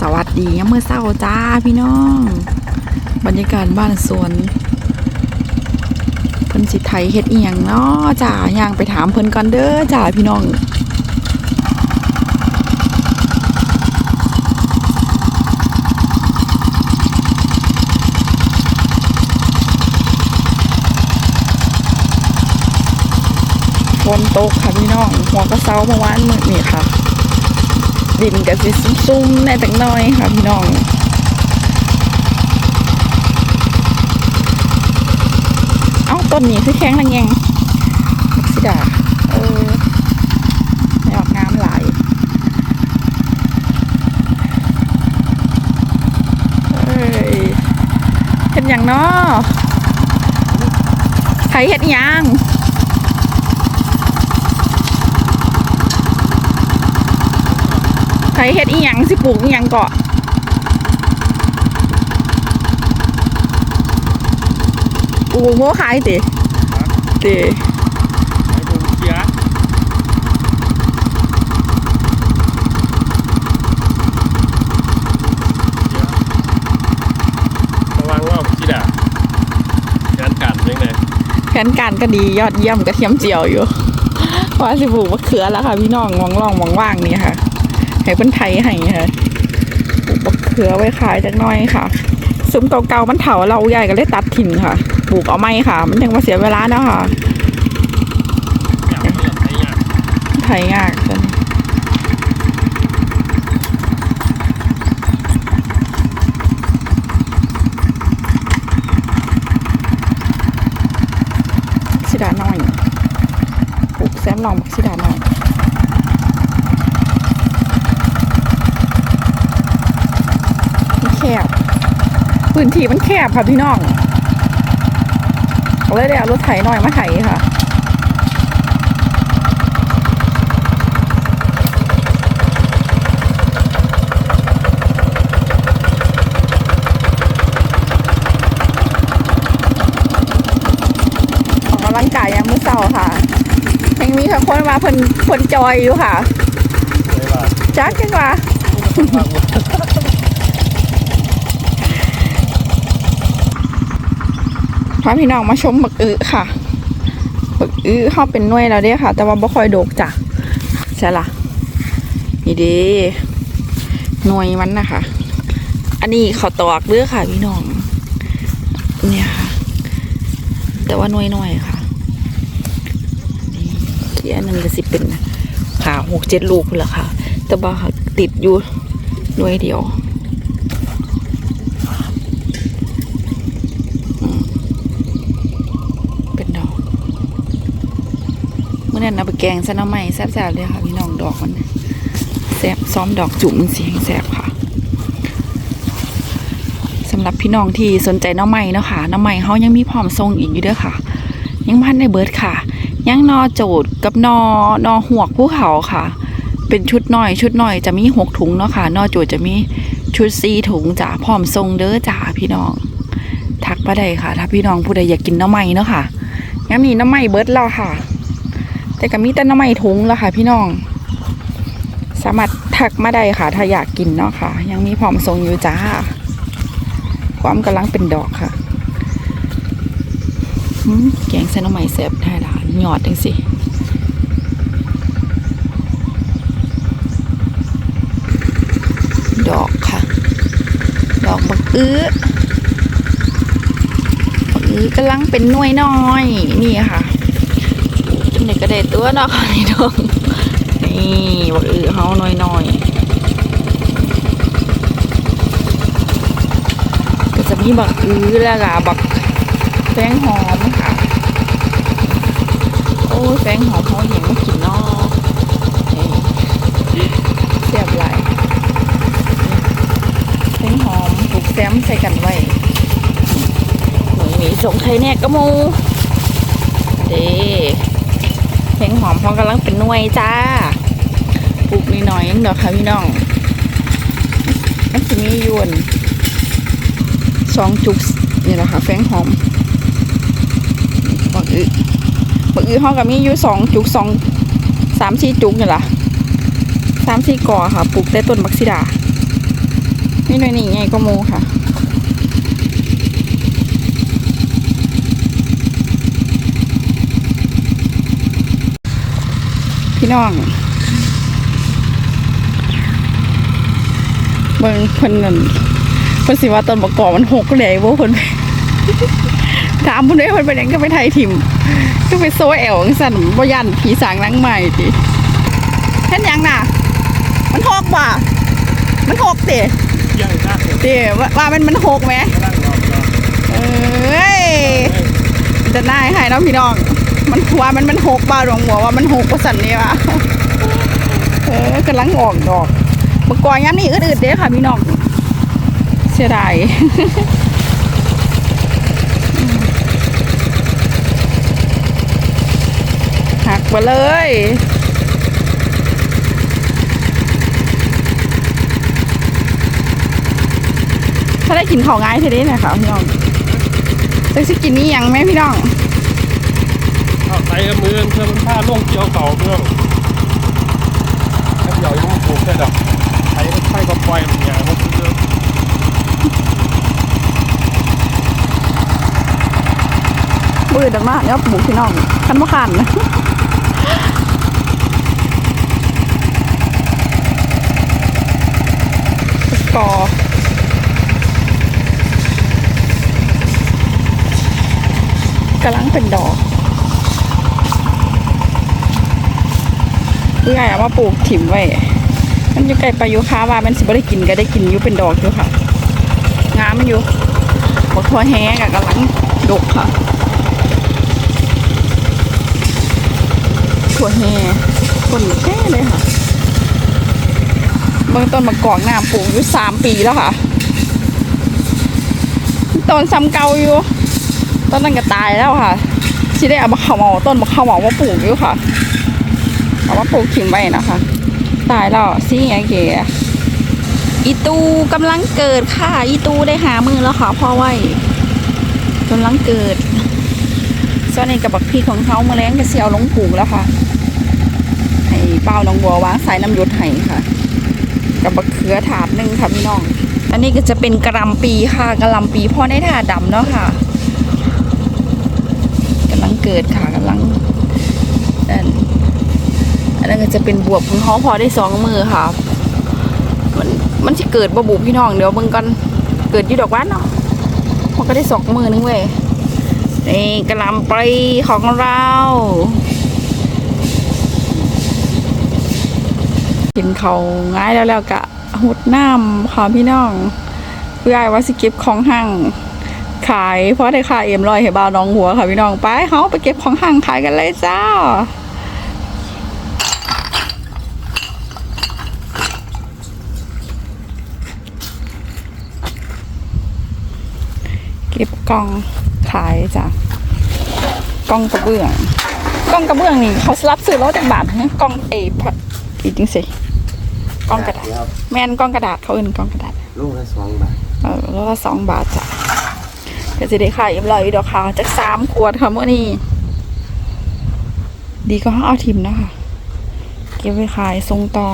สวัสดียามเมื่อเช้าจ้าพี่น้อง บรรยากาศบ้านสวนเพิ่นสิไทยเฮ็ดเอียงเนาะจ้าย่างไปถามเพิ่นก่อนเด้อจ้าพี่น้องฝนตกค่ะพี่น้องหัวกระเซาเมื่อวานมื้อนี้ค่ะ ดินก็สิซุ่มๆแน่จังน้อยค่ะพี่น้องเอ้าต้นนี้คือแข็งแรงแงมักซิดาเออไม่ออกงามหลายเอ้ยเห็นอย่างเนาะใครเห็ดยัง ไผเฮ็ดอีหยังสิปลูกอีหยังเกาะปลูกโมขายติติไอ้ผมเสียระวังว่าจิดางานการยังไงแผนการก็ดียอดเยี่ยมกระเทียมเจียวอยู่ว่าสิปลูกมะเขือแล้วค่ะพี่น้องว่างร่องว่างๆนี่ค่ะ ให้เพิ่นไทยให้ค่ะปลูกมะเขือไว้ขายจักหน้อยค่ะซุ้มเก่าๆมันเถาเราใหญ่ก็เลยตัดถิ่นค่ะปลูกเอาไม่ค่ะ มันยังมาเสียเวลาเนาะค่ะอยากเลือกใครอยากไทยยากจังสิดาน้อยปลูกแซมลองบักสิดาน้อยมันแค บพื้นที่มันแคบค่ะพี่น้องเลยได้เอารถไถหน่อยมาไถค่ะออกกำลังกายยังมื้อเช้าค่ะยังมีค่ะคนมาเพิ่นเพิ่นจอยอยู่ค่ะเลยว่าจักจังว่าาพี่น้องมาชมบักอึค่ะ บักอึเฮาเป็นน่วยแล้วเด้ค่ะ แต่ว่าบ่ค่อยโดกจ้ะใช่ละนี่เด้หน่วยมันนะคะ อันนี้เขาตอกเด้อค่ะ พี่น้อง เนี่ยค่ะ แต่ว่าน้อยค่ะนี่เขียนนึ่งก็สิเป็นขาหกเจ็ดลูกเลยค่ะ แต่ว่าติดอยู่หน่วยเดียวอืมเป็นดอกเมื่อนั้นเอาไปแกงซะน้ำใหม่แซ่บๆเลยค่ะพี่น้องดอกมันแซ่บซ้อมดอกจุ่มมันเสียงแซ่บค่ะสำหรับพี่น้องที่สนใจน้ำใหม่เนาะค่ะน้ำใหม่เขายังมีพร้อมทรงอีกอยู่เด้อค่ะ ยังพันในเบิร์ดค่ะ ยังนอโจดกับนอนอหวกภูเขาค่ะ เป็นชุดหน่อยชุดหน่อยจะมีหกถุงเนาะค่ะนอโจดจะมีชุดซีถุงจ้ะพร้อมทรงเด้อจ้าพี่น้อง ทักมาได้ค่ะ ถ้าพี่น้องผู้ใดอยากกินน้ำไหม้เนาะค่ะยังมีน้ำไหม้เบิร์ดแล้วค่ะ แต่ก็มีแต่น้ำไม้ถุงแล้วค่ะพี่น้อง สามารถทักมาได้ค่ะ ถ้าอยากกินเนาะค่ะ ยังมีพร้อมทรงอยู่จ้า ความกำลังเป็นดอกค่ะแกงใส่หน้ำใหม่แซ่บได้ละหยอดจังสิดอกค่ะ ดอกบักอื้อบักอื้อกำลังเป็นน่วยน้อย นี่ค่ะ จนเด็กกระเด็ดตัวเนาะค่ะนี่ดองนี่บักอือเขาน้อยน้อยๆก็จะมีบักอือแล้วก็บักแป้งหอมค่ะ โอ้แป้งหอมเขาอย่างไม่กินเนอกเสียบไหลแป้งหอมปลูกแซมใส่กันไว้หนูมีส่งไข่แน่กระมูเด้ แป้งหอมกำลังเป็นหน่วยจ้าปลูกนิดหน่อยๆยังดอกค่ะพี่น้องมันจะมีอยวนสองจุกนี่แหละค่ะแป้งหอมบักอึบักอึห้องกับมีอยู่สองจุกสองสามสี่จุกนี่ล่ะสามสี่ก่อค่ะปลูกได้ต้นบักซิดานี่หน่อยนี่ไงก็โมค่ะ พี่น้องเบิ่งเพิ่นนั่นเพิ่นสิว่าต้นบักกอกมันหกเลยบ่เพิ่นถามเพิ่นได้เพิ่นไปหยังก็ไปไทยถิ่มก็ไปโซแอลจังซั่นบ่ยันผีสางนางใหม่ติเฮ็ดหยังน่ะ มันหกบ่มันหกติยังหน้าเห็นติว่าว่ามันมันหกไหมกำลังรอบรอบเอ้ยจะน่ายให้เนาะพี่น้อง มันว่ามันมันหกบ่าหลวงหัวว่ามันหกว่าสันนี่วะเออกำลังออกดอกบักกอยย้ำนี่อืดๆเด้ค่ะพี่น้องเสียดายหักไปเลยถ้าได้กินข้าวง่ายเท่านี้นะคะพี่น้องจะกินนี่ยังไหมพี่น้อง เอาใส่กับมือเพื่อมันผ้าล่วงเกี่ยวเขาเพื่อนถ้าเดี๋ยวยังไม่ปลูกได้ดอกใช้ใช้ก็ปล่อยมันอย่างมันเพื่อบืดมากเนี่ยปลูกพี่น้องคันว่าคันนะกอกำลังเป็นดอก ผู้ใหญ่เอามาปลูกถิ่มไว้ มันอยู่ใกล้ปลายุค้าว่ามันสิบ่ได้กินก็ได้กินอยู่เป็นดอกอยู่ค่ะ งามอยู่บักทัวแห้งอะกำลังดกค่ะถั่วแห่ต้นแก่เลยค่ะเบื้องต้นมะกอกน้ำปลูกอยู่สามปีแล้วค่ะต้นซ้ำเก่าอยู่ต้นนั้นก็ตายแล้วค่ะที่ได้เอามาข้าวเหมาต้นมะข้าวเหมามาปลูกอยู่ค่ะ เอามาปลูกทิ้งไว้นะคะ ตายแล้วซี่ไงเก๋อีตูกำลังเกิดค่ะ อีตูได้หามือแล้วค่ะพ่อไว้กำลังเกิดส่วนในกับบักพี่ของเขามาแล้งก็เสียวลงปลูกแล้วค่ะให้เป้าน้องบัววางสายน้ำหยดให้ค่ะกับบักเขือถาดหนึ่งค่ะพี่น้อง อันนี้ก็จะเป็นกระลำปีค่ะกระลำปีพ่อได้ถาดดำเนาะค่ะกำลังเกิดค่ะกำลัง นอันนั้นก็จะเป็นบวบของเขาพอได้สองมือค่ะ มันมันจะเกิดบะบุพี่น้องเดี๋ยวมึงกันเกิดอยี่ดอกวันเนาะมันก็ได้สองมือนึงเว้ยนี่กระลำปลีของเรากินเขาง่ายแล้วแล้วกะหุดน้ำค่ะพี่น้องเพื่อว่าสิเก็บของห้างขายเพราะได้ขายเอ็มลอยให้บ่าวน้องหัวค่ะพี่น้องไปเขาไปเก็บของห้างขายกันเลยจ้า เก็บกล่องขายจ้ะกล่องกระเบื้องกล่องกระเบื้องนี่เขารับซื้อรถจากบาทนะกล่องเอพัดอีกจริงสิกล่องกระดาษครับแมนกล่องกระดาษเขาเอื่นกล่องกระดาษลูกละสองบาทเออแล้วละสองบาทจ้ะก็จะได้ขายเอ็มลอยดอกขาวจากสามขวดค่ะเมื่อนี้ดีก็เอาทิมนะคะเก็บไว้ขายทรงต่อ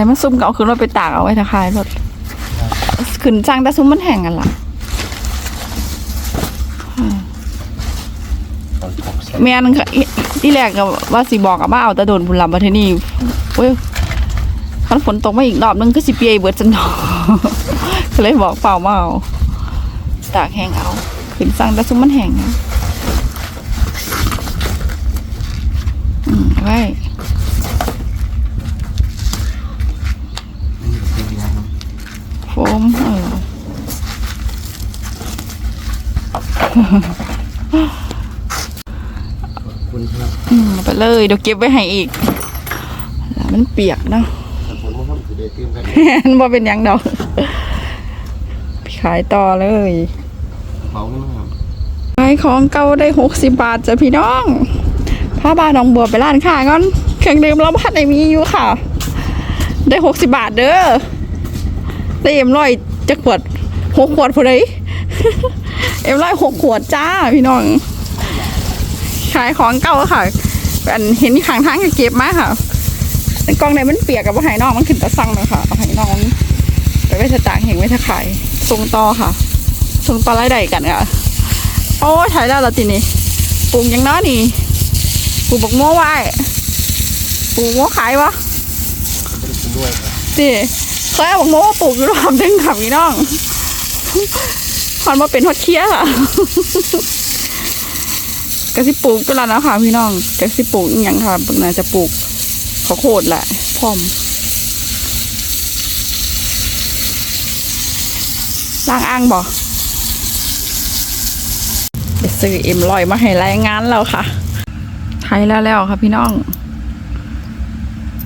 อะไรมันซุ่มก็เอาขึ้นรถไปตากเอาไว้ทาคายรถขึ้นจังแต่ซุ่มมันแห้งกันล่ะตอนหกสิบแม่นค่ะอีที่แรกก็ว่าสิบอกกับว่าเอาแต่โดนบุญลำมาเทนี่เว้ยคันฝนตกมาอีกรอบนึงก็สิเปียเบิดจันดอกก็เลยบอกเปล่ามาเอาตากแห้งเอาขึ้นสั่งแต่ซุ่มมันแห้งนะอืมเอาไว้ โฟมเออ คุณครับอืมเอาไปเลยเดี๋ยวเก็บไว้ให้อีกแล้วมันเปียกเนาะแต่ผมว่าผมถือได้เตรียมกันมันบ่เป็นหยังดอกขายต่อเลยเบาขึ้นมาขายของเก่าได้หกสิบบาทจ้ะพี่น้องพาบาน้องบัวไปร้านค้าก่อนเครื่องดื่มเราพัดในมีอยู่ค่ะ ได้หกสิบบาทเด้อได้เอ็มร้อยจะขวดหกขวดพอดี เอ็มร้อยหกขวดจ้าพี่น้อง ขายของเก่าค่ะอันเห็นข้างทางก็เก็บมาค่ะแต่กล่องไหนมันเปียกกับว่าไห้น้องมันขึ้นตะสั่งเลยค่ะเอาไห้น้องไปไว้สตางค์เห็นไว้ถ้าขายส่งต่อค่ะส่งต่อรายได้กันค่ะโอ้ถ่ายได้แล้วทีนี้ปลูกหยังน้อนี่ปลูกบักโม่ไว้ปลูกโม่ขายวะไม่ได้กินด้วยสิเคยเอาบักโม่มาปลูกอยู่รอบนึงค่ะพี่น้อง มันมาเป็นทอดเคี้ยค่ะกะสิปลูกก็แล้วนะคะพี่น้องกะสิปลูกอย่างค่ะน่าจะปลูกข้าวโพดแหละพร้อมล้างอ่างบ่ไปซื้อเอ็มลอยมาให้รายงานแล้วค่ะไทยแล้วแล้วค่ะพี่น้อง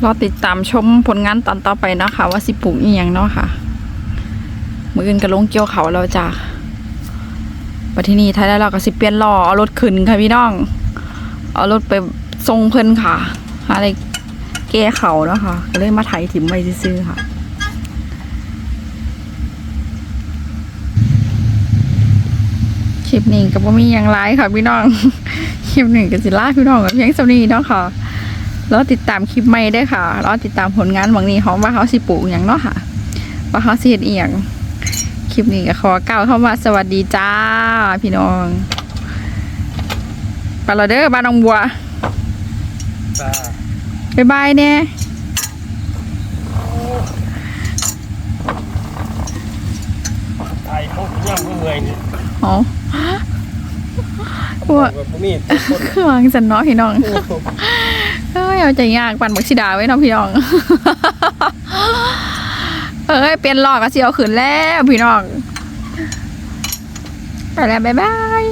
รอติดตามชมผลงานตอนต่อไปนะคะ ว่าสิปลูกอีหยังเนาะค่ะ มืออื่นกระลงเกี่ยวเขาแล้วจ้ะ ปัที่นี่ท้ายแล้วเราก็สิเปลี่ยนล้อเอารถขึ้นค่ะพี่น้อง เอารถไปทรงเพิ่นค่ะอะไรแก้เขาเนาะค่ะก็เลยมาไถถิ่มไว้ซื้อค่ะคลิปนี้ก็บ่มีอย่างไรค่ะพี่น้อง คลิปหนึ่งก็สิลาพี่น้องกับเพียงสำนีเนาะค่ะแล้วติดตามคลิปใหม่ได้ค่ะแล้วติดตามผลงานบางนี้เขาว่าเขาสิปลูกอย่างเนาะค่ะ ว่าเขาสิเฮ็ดอียง คลิปนี้ก็ขอกล่าวเข้ามาสวัสดีจ้า พี่น้องไปและเด้อบ้านน้องบัวจ้าบ๊ายบายเนี่ยไทยเขาย่ำก็เมื่อยนี่อ๋อว่าแบบนี้คนเครื่องสันเนาะพี่น้องเอ้ยเอาใจยากปั่นบักชิดาไว้เนาะพี่น้องเอ้ยเปลี่ยนหลอกก็เสียวขืนแล้วพี่น้อง ไปแล้ว บ๊ายบาย